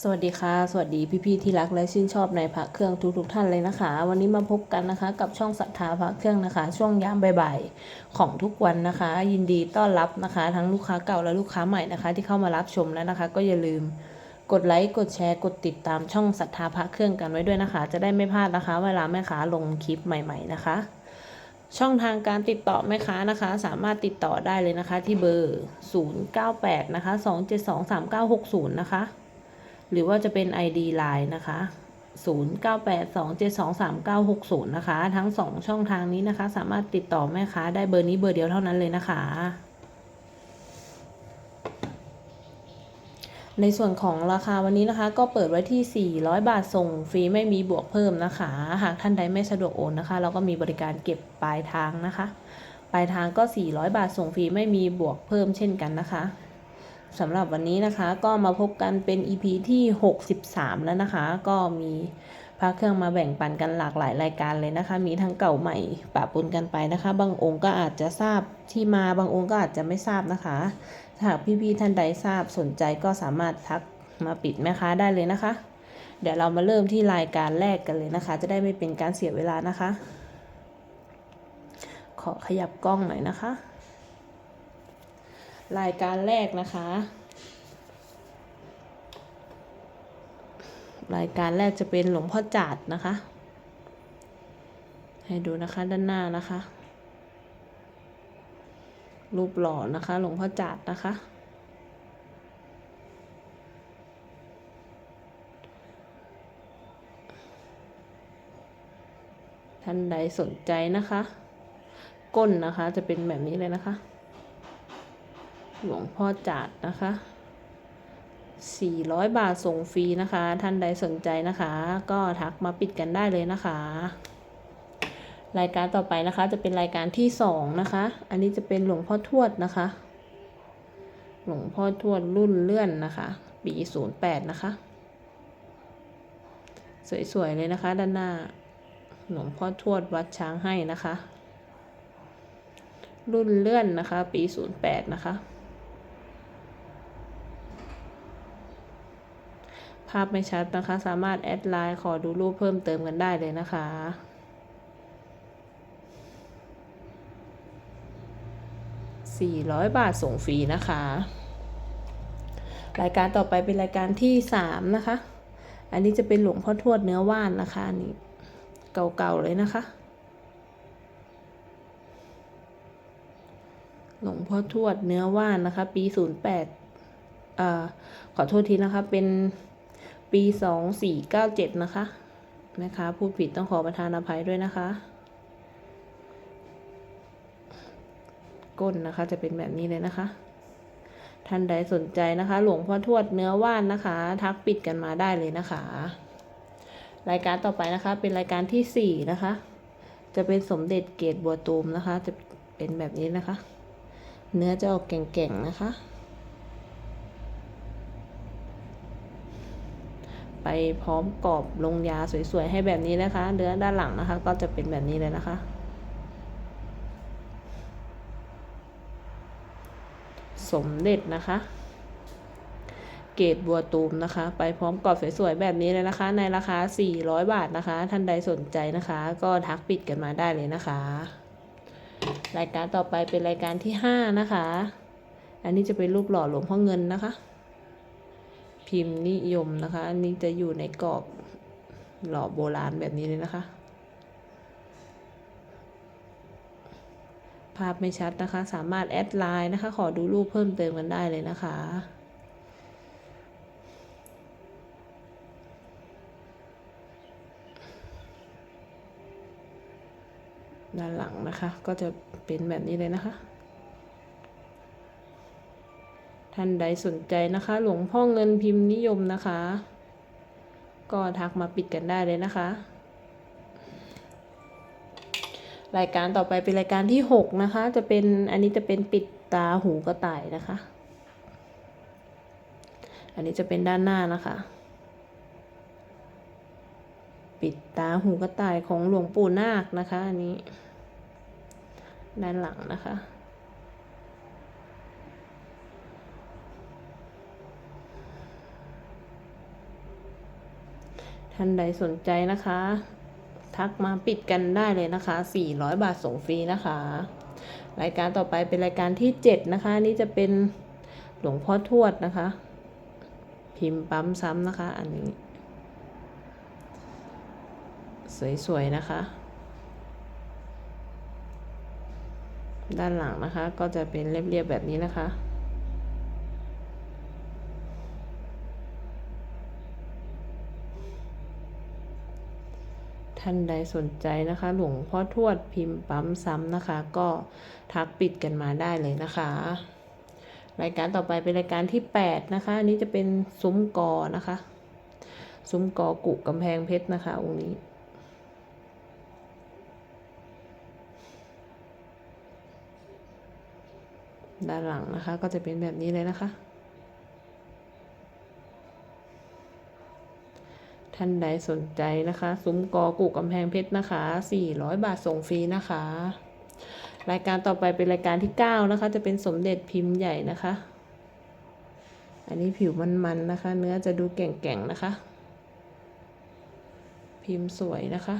สวัสดีค่ะ สวัสดีพี่ๆที่รักและชื่นชอบในพระเครื่องทุกๆท่านเลยนะคะ วันนี้มาพบกันนะคะ กับช่องศรัทธาพระเครื่องนะคะ ช่วงยามบ่ายๆของทุกวันนะคะ ยินดีต้อนรับนะคะ ทั้งลูกค้าเก่าและลูกค้าใหม่นะคะ ที่เข้ามารับชมแล้วนะคะ ก็อย่าลืมกดไลค์กดแชร์กดติดตามช่องศรัทธาพระเครื่องกันไว้ด้วยนะคะ จะได้ไม่พลาดนะคะ เวลาแม่ค้าลงคลิปใหม่ ๆนะคะ ช่องทางการติดต่อแม่ค้านะคะ สามารถติดต่อได้เลยนะคะ ที่เบอร์ 098นะคะ2723960 นะคะ หรือว่าจะเป็น ID Line นะคะ 0982723960 นะคะ ทั้ง 2 ช่องทางนี้นะคะ สามารถติดต่อแม่ค้าได้เบอร์นี้เบอร์เดียวเท่านั้นเลยนะคะ ในส่วนของราคาวันนี้นะคะ ก็เปิดไว้ที่ 400 บาทส่งฟรีไม่มีบวกเพิ่มนะคะ หากท่านใดไม่สะดวกโอนนะคะ เราก็มีบริการเก็บปลายทางนะคะ ปลายทางก็ 400 บาทส่งฟรีไม่มีบวกเพิ่มเช่นกันนะคะ สำหรับวันนี้นะคะก็มาพบกันเป็น EP ที่ 63 แล้วนะคะ ก็มีพระเครื่องมาแบ่งปันกันหลากหลายรายการเลยนะคะ มีทั้งเก่าใหม่ปะปนกันไปนะคะ บางองค์ก็อาจจะทราบที่มาบางองค์ก็อาจจะไม่ทราบนะคะหากพี่ๆท่านใดทราบสนใจก็สามารถทักมาปิดแม่ค้าได้เลยนะคะ เดี๋ยวเรามาเริ่มที่รายการแรกกันเลยนะคะ จะได้ไม่เป็นการเสียเวลานะคะ ขอขยับกล้องหน่อยนะคะ รายการแรกนะคะ รายการแรกจะเป็นหลวงพ่อจาดนะคะ ให้ดูนะคะด้านหน้านะคะ รูปหล่อนะคะ หลวงพ่อจาดนะคะ ท่านใดสนใจนะคะ ก้นนะคะจะเป็นแบบนี้เลยนะคะ หลวงพ่อจาดนะคะ 400 บาทส่งฟรีนะคะ ท่านใดสนใจนะคะ ก็ทักมาปิดกันได้เลยนะคะ รายการต่อไปนะคะจะเป็นรายการที่สองนะคะ อันนี้จะเป็นหลวงพ่อทวดนะคะ หลวงพ่อทวดรุ่นเลื่อนนะคะ ปี 08 นะคะ สวย ๆ เลยนะคะ ด้านหน้าหลวงพ่อทวดวัดช้างให้นะคะ รุ่นเลื่อนนะคะ ปี 08 นะคะ ภาพไม่ชัดนะคะ สามารถแอดไลน์ขอดูรูปเพิ่มเติมกันได้เลยนะคะ400บาทส่งฟรีนะคะ รายการต่อไปเป็นรายการที่3นะคะ อันนี้จะเป็นหลวงพ่อทวดเนื้อว่านนะคะอันนี่เก่าๆเลยนะคะ หลวงพ่อทวดเนื้อว่านนะคะ ปี08อ่าขอโทษทีนะคะเป็น ปี2497นะคะนะคะพูดผิดต้องขอประทานอภัยด้วยนะคะ ก้นนะคะจะเป็นแบบนี้เลยนะคะ ท่านใดสนใจนะคะ หลวงพ่อทวดเนื้อว่านนะคะ ทักปิดกันมาได้เลยนะคะ รายการต่อไปนะคะ เป็นรายการที่สี่นะคะ จะเป็นสมเด็จเกตบัวตูมนะคะ จะเป็นแบบนี้นะคะ เนื้อจะออกแก่งๆนะคะ ไป พร้อมกรอบลงยาสวยๆให้แบบนี้นะคะเนื้อด้านหลังนะคะ ก็จะเป็นแบบนี้เลยนะคะสมเด็จนะคะ เกตบัวตูมนะคะ ไปพร้อมกรอบสวยๆแบบนี้เลยนะคะ ในราคา 400 บาทนะคะ ท่านใดสนใจนะคะ ก็ทักปิดกันมาได้เลยนะคะ รายการต่อไปเป็นรายการที่ 5 นะคะ อันนี้จะเป็นรูปหล่อหลวงพ่อเงินนะคะ พิมพ์นิยมนะคะ อันนี้จะอยู่ในกรอบหล่อโบราณแบบนี้เลยนะคะ ภาพไม่ชัดนะคะ สามารถแอดไลน์นะคะ ขอดูรูปเพิ่มเติมกันได้เลยนะคะด้านหลังนะคะ ก็จะเป็นแบบนี้เลยนะคะ ท่านใดสนใจนะคะ หลวงพ่อเงินพิมพ์นิยมนะคะ ก็ทักมาปิดกันได้เลยนะคะ รายการต่อไปเป็นรายการที่หกนะคะ จะเป็นอันนี้จะเป็นปิดตาหูกระต่ายนะคะ อันนี้จะเป็นด้านหน้านะคะ ปิดตาหูกระต่ายของหลวงปู่นาคนะคะ อันนี้ ด้านหลังนะคะ ท่านใดสนใจนะคะ ทักมาปิดกันได้เลยนะคะ 400 บาทส่งฟรีนะคะ รายการต่อไปเป็นรายการที่ 7 นะคะนนี่จะเป็นหลวงพ่อทวดนะคะ พิมพ์ปั๊มซ้ำนะคะ อันนี้ สวยๆนะคะด้านหลังนะคะก็จะเป็นเรียบๆแบบนี้นะคะ ท่านใดสนใจนะคะ หลวงพ่อทวดพิมพ์ปั๊มซ้ำนะคะ ก็ทักปิดกันมาได้เลยนะคะ รายการต่อไปเป็นรายการที่ 8 นะคะ อันนี้จะเป็นซุ้มกอนะคะ ซุ้มกอกุกำแพงเพชรนะคะองค์นี้ด้านหลังนะคะก็จะเป็นแบบนี้เลยนะคะ ท่านใดสนใจนะคะ ซุ้มกอกุกำแพงเพชรนะคะ 400 บาทส่งฟรีนะคะ รายการต่อไปเป็นรายการที่ 9 นะคะ จะเป็นสมเด็จพิมพ์ใหญ่นะคะ อันนี้ผิวมันๆนะคะ เนื้อจะดูแก่งๆนะคะ พิมพ์สวยนะคะ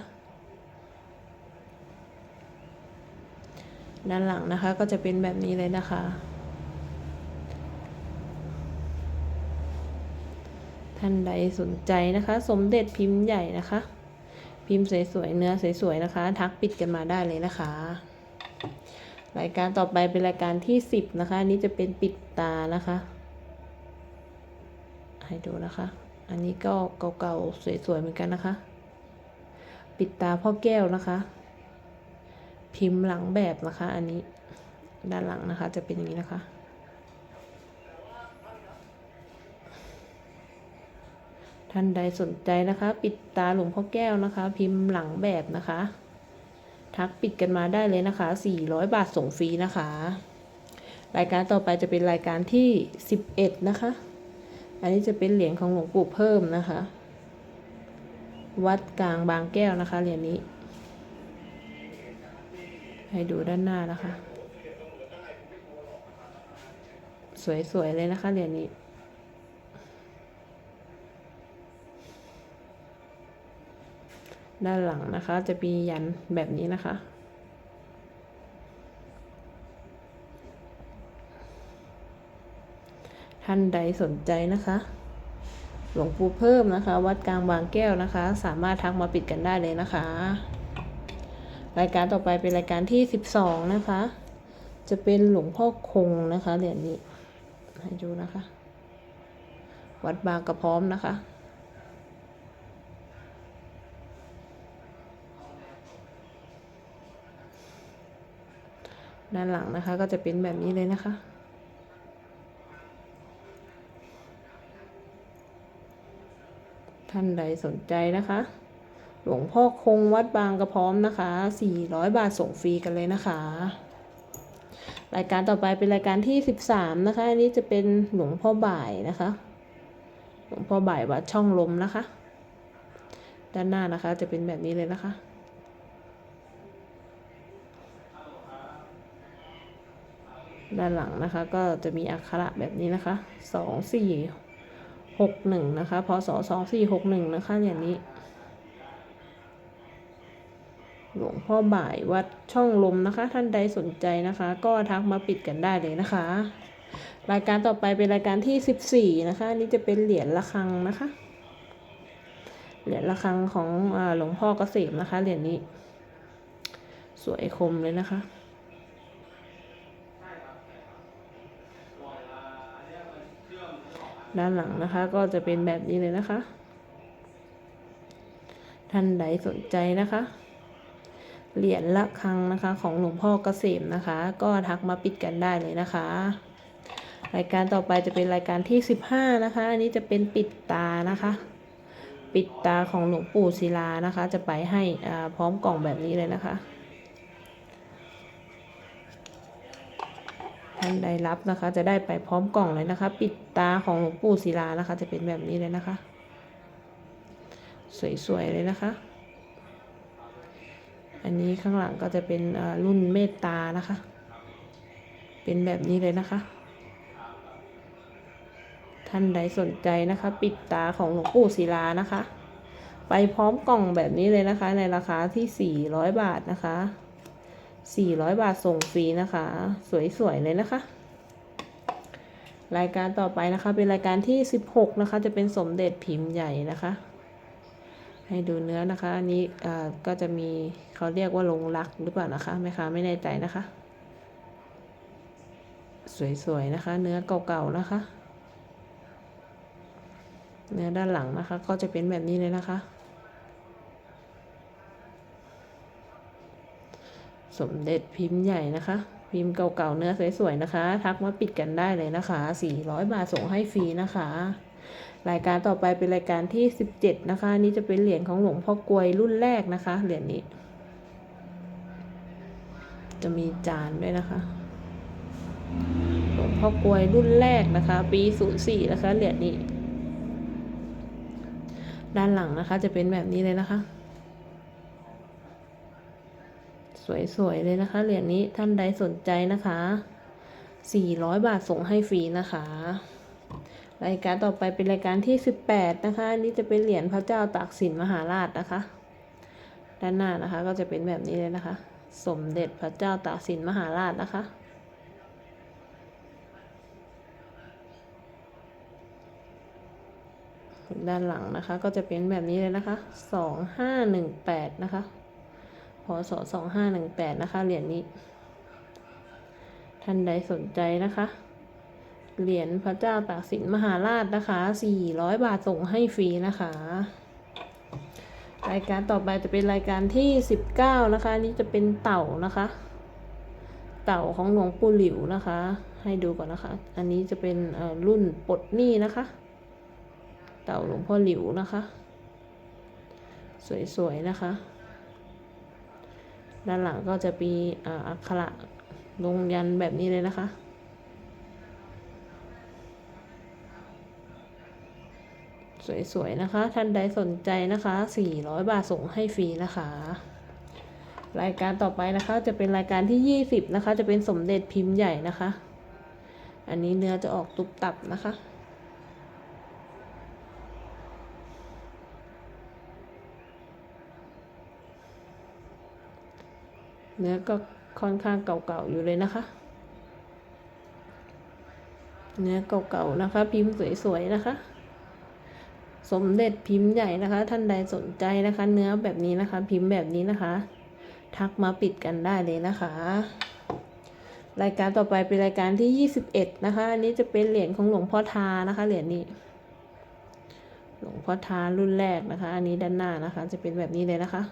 ด้านหลังนะคะก็จะเป็นแบบนี้เลยนะคะ ท่านใดสนใจนะคะ สมเด็จพิมพ์ใหญ่นะคะ พิมพ์สวยๆเนื้อสวยๆนะคะ ทักปิดกันมาได้เลยนะคะ รายการต่อไปเป็นรายการที่10นะคะอันนี้จะเป็นปิดตานะคะให้ดูนะคะ อันนี้ก็เก่าๆสวยๆเหมือนกันนะคะ ปิดตาพ่อแก้วนะคะ พิมพ์หลังแบบนะคะ อันนี้ด้านหลังนะคะจะเป็นอย่างนี้นะคะ ท่านใดสนใจนะคะ ปิดตาหลวงพ่อแก้วนะคะ พิมพ์หลังแบบนะคะ ทักปิดกันมาได้เลยนะคะ 400 บาทส่งฟรีนะคะ รายการต่อไปจะเป็นรายการที่ 11 นะคะ อันนี้จะเป็นเหรียญของหลวงปู่เพิ่มนะคะ วัดกลางบางแก้วนะคะเหรียญนี้ ให้ดูด้านหน้านะคะ สวยๆเลยนะคะเหรียญนี้ ด้านหลังนะคะ จะมียันแบบนี้นะคะ ท่านใดสนใจนะคะ หลวงปู่เพิ่มนะคะ วัดกลางบางแก้วนะคะ สามารถทักมาปิดกันได้เลยนะคะ รายการต่อไปเป็นรายการที่ 12 นะคะ จะเป็นหลวงพ่อคงนะคะเหรียญนี้ให้ดูนะคะ วัดบางกระพร้อมนะคะ ด้านหลังนะคะ ก็จะเป็นแบบนี้เลยนะคะ ท่านใดสนใจนะคะ หลวงพ่อคงวัดบางกระพร้อมนะคะ 400 บาทส่งฟรีกันเลยนะคะ รายการต่อไปเป็นรายการที่ 13 นะคะ อันนี้จะเป็นหลวงพ่อบ่ายนะคะ หลวงพ่อบ่ายวัดช่องลมนะคะ ด้านหน้านะคะจะเป็นแบบนี้เลยนะคะ ด้านหลังนะคะ ก็จะมีอักขระแบบนี้นะคะสองสี่หกหนึ่งนะคะพศสองสี่หกหนึ่งนะคะอย่างนี้ หลวงพ่อบ่ายวัดช่องลมนะคะ ท่านใดสนใจนะคะ ก็ทักมาปิดกันได้เลยนะคะ รายการต่อไปเป็นรายการที่สิบสี่นะคะนนี้จะเป็นเหรียญระฆังนะคะ เหรียญระฆังของอหลวงพ่อเกษมนะคะเหรียญนี้ สวยคมเลยนะคะ ด้านหลังนะคะ ก็จะเป็นแบบนี้เลยนะคะ ท่านใดสนใจนะคะ เหรียญละครังนะคะ ของหลวงพ่อเกษมนะคะ ก็ทักมาปิดกันได้เลยนะคะ รายการต่อไปจะเป็นรายการที่ 15 นะคะ อันนี้จะเป็นปิดตานะคะ ปิดตาของหลวงปู่ศิลานะคะ จะไปให้พร้อมกล่องแบบนี้เลยนะคะานใดรับนะคะ จะได้ไปพร้อมกล่องเลยนะคะ ปิดตาของหลวงปู่ศิลานะคะ จะเป็นแบบนี้เลยนะคะ สวยๆเลยนะคะ อันนี้ข้างหลังก็จะเป็นรุ่นเมตตานะคะ เป็นแบบนี้เลยนะคะ ท่านใดสนใจนะคะ ปิดตาของหลวงปู่ศิลานะคะ ไปพร้อมกล่องแบบนี้เลยนะคะ ในราคาที่ 400 บาทนะคะ 400 บาทส่งฟรีนะคะ สวยๆเลยนะคะ รายการต่อไปนะคะ เป็นรายการที่ 16 นะคะ จะเป็นสมเด็จพิมพ์ใหญ่นะคะ ให้ดูเนื้อนะคะ อันนี้ก็จะมีเขาเรียกว่าลงรักหรือเปล่านะคะแม่ค้าไม่แน่ใจนะคะ สวยๆนะคะ เนื้อเก่าๆนะคะ เนื้อด้านหลังนะคะ ก็จะเป็นแบบนี้เลยนะคะ สมเด็จพิมพ์ใหญ่นะคะ พิมพ์เก่าๆเนื้อสวยๆนะคะ ทักมาปิดกันได้เลยนะคะ 400 บาทส่งให้ฟรีนะคะ รายการต่อไปเป็นรายการที่ 17 นะคะ นี้จะเป็นเหรียญของหลวงพ่อกลวยรุ่นแรกนะคะ เหรียญนี้ จะมีจานด้วยนะคะหลวงพ่อกลวยรุ่นแรกนะคะ ปี 04 นะคะ เหรียญนี้ ด้านหลังนะคะจะเป็นแบบนี้เลยนะคะ สวยๆเลยนะคะ เหรียญนี้ท่านใดสนใจนะคะ 400 บาทส่งให้ฟรีนะคะ รายการต่อไปเป็นรายการที่ 18 นะคะอันนี้จะเป็นเหรียญพระเจ้าตากสินมหาราชนะคะ ด้านหน้านะคะก็จะเป็นแบบนี้เลยนะคะ สมเด็จพระเจ้าตากสินมหาราชนะคะด้านหลังนะคะก็จะเป็นแบบนี้เลยนะคะสองห้าหนึ่งแปดนะคะ พศสองห้าหนึ่งแปดนะคะ เหรียญนี้ ท่านใดสนใจนะคะ เหรียญพระเจ้าตากสินมหาราชนะคะสี่ร้อยบาทส่งให้ฟรีนะคะ รายการต่อไปจะเป็นรายการที่สิบเก้านะคะ นี้จะเป็นเต่านะคะ เต่าของหลวงปู่หลิวนะคะ ให้ดูก่อนนะคะ อันนี้จะเป็นรุ่นปลดหนี้นะคะ เต่าหลวงพ่อหลิวนะคะ สวยๆนะคะ ด้านหลังก็จะมีอักขระลงยันแบบนี้เลยนะคะสวยๆ นะคะ ท่านใดสนใจนะคะ 400 บาทส่งให้ฟรีนะคะ รายการต่อไปนะคะจะเป็นรายการที่ 20 นะคะ จะเป็นสมเด็จพิมพ์ใหญ่นะคะ อันนี้เนื้อจะออกตุบตับนะคะ เนื้อก็ค่อนข้างเก่าๆอยู่เลยนะคะ เนื้อเก่าๆนะคะ พิมพ์สวยๆนะคะ สมเด็จพิมพ์ใหญ่นะคะ ท่านใดสนใจนะคะ เนื้อแบบนี้นะคะ พิมพ์แบบนี้นะคะ ทักมาปิดกันได้เลยนะคะ รายการต่อไปเป็นรายการที่ 21 นะคะ อันนี้จะเป็นเหรียญของหลวงพ่อทานะคะ เหรียญนี้หลวงพ่อทารุ่นแรกนะคะ อันนี้ด้านหน้านะคะ จะเป็นแบบนี้เลยนะคะ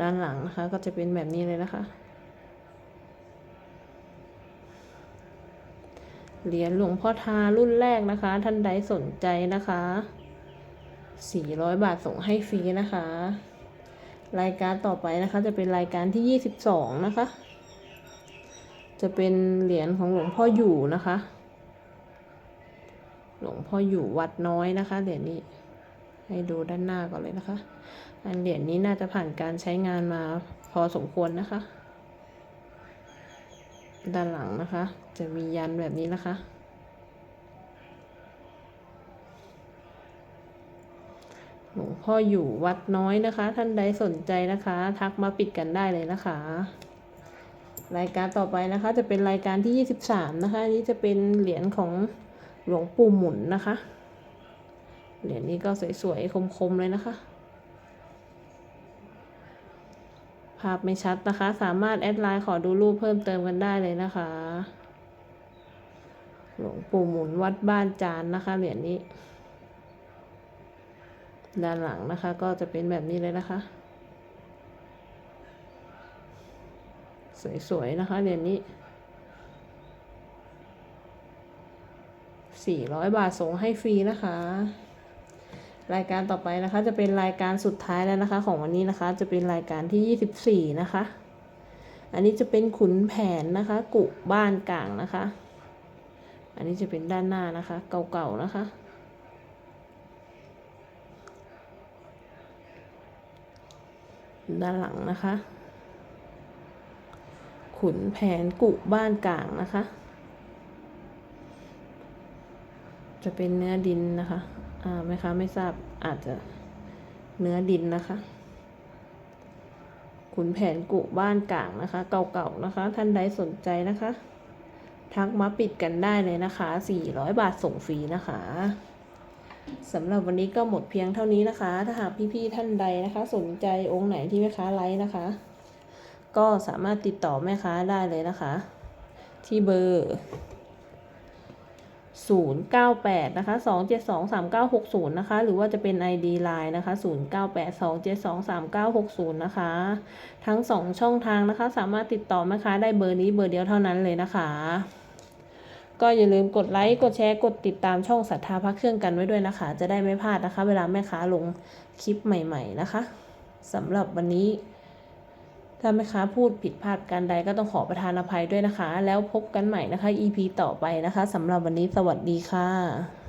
ด้านหลังนะคะ ก็จะเป็นแบบนี้เลยนะคะ เหรียญหลวงพ่อทารุ่นแรกนะคะ ท่านใดสนใจนะคะ 400 บาทส่งให้ฟรีนะคะ รายการต่อไปนะคะ จะเป็นรายการที่ 22 นะคะ จะเป็นเหรียญของหลวงพ่ออยู่นะคะ หลวงพ่ออยู่วัดน้อยนะคะเหรียญนี้ ให้ดูด้านหน้าก่อนเลยนะคะ อันเหรียญนี้น่าจะผ่านการใช้งานมาพอสมควรนะคะ ด้านหลังนะคะ จะมียันแบบนี้นะคะ หลวงพ่ออยู่วัดน้อยนะคะ ท่านใดสนใจนะคะ ทักมาปิดกันได้เลยนะคะ รายการต่อไปนะคะ จะเป็นรายการที่ 23 นะคะนนี้จะเป็นเหรียญของหลวงปู่หมุนนะคะ เหรียญนี้ก็สวยๆ คมๆ เลยนะคะ ภาพไม่ชัดนะคะ สามารถแอดไลน์ขอดูรูปเพิ่มเติมกันได้เลยนะคะ หลวงปู่หมุนวัดบ้านจานนะคะ เหรียญนี้ ด้านหลังนะคะก็จะเป็นแบบนี้เลยนะคะ สวยๆ นะคะเหรียญนี้400 บาทส่งให้ฟรีนะคะ รายการต่อไปนะคะ จะเป็นรายการสุดท้ายแล้วนะคะ ของวันนี้นะคะ จะเป็นรายการที่ 24 นะคะ อันนี้จะเป็นขุนแผนนะคะ กุบ้านกลางนะคะ อันนี้จะเป็นด้านหน้านะคะ เก่าๆนะคะด้านหลังนะคะ ขุนแผนกุบ้านกลางนะคะ จะเป็นเนื้อดินนะคะ อ่าไหมคะไม่ทราบอาจจะเนื้อดินนะคะ ขุนแผนกุบ้านกลางนะคะ เก่าๆนะคะ ท่านใดสนใจนะคะ ทักมาปิดกันได้เลยนะคะ 400 บาทส่งฟรีนะคะสำหรับวันนี้ก็หมดเพียงเท่านี้นะคะ ถ้าหากพี่ๆท่านใดนะคะ สนใจองค์ไหนที่แม่ค้าไลฟ์นะคะ ก็สามารถติดต่อแม่ค้าได้เลยนะคะ ที่เบอร์ 098 นะคะ 2723960 นะคะ หรือว่าจะเป็น ID Line นะคะ 0982723960 นะคะ ทั้ง 2 ช่องทางนะคะ สามารถติดต่อแม่ค้าได้เบอร์นี้เบอร์เดียวเท่านั้นเลยนะคะ ก็อย่าลืมกดไลค์ กดแชร์ กดติดตามช่องศรัทธาพักเครื่องกันไว้ด้วยนะคะ จะได้ไม่พลาดนะคะ เวลาแม่ค้าลงคลิปใหม่ ๆ นะคะสำหรับวันนี้ ถ้าแม่ค้าพูดผิดพลาดการใดก็ต้องขอประทานอภัยด้วยนะคะ แล้วพบกันใหม่นะคะ EP ต่อไปนะคะสำหรับวันนี้สวัสดีค่ะ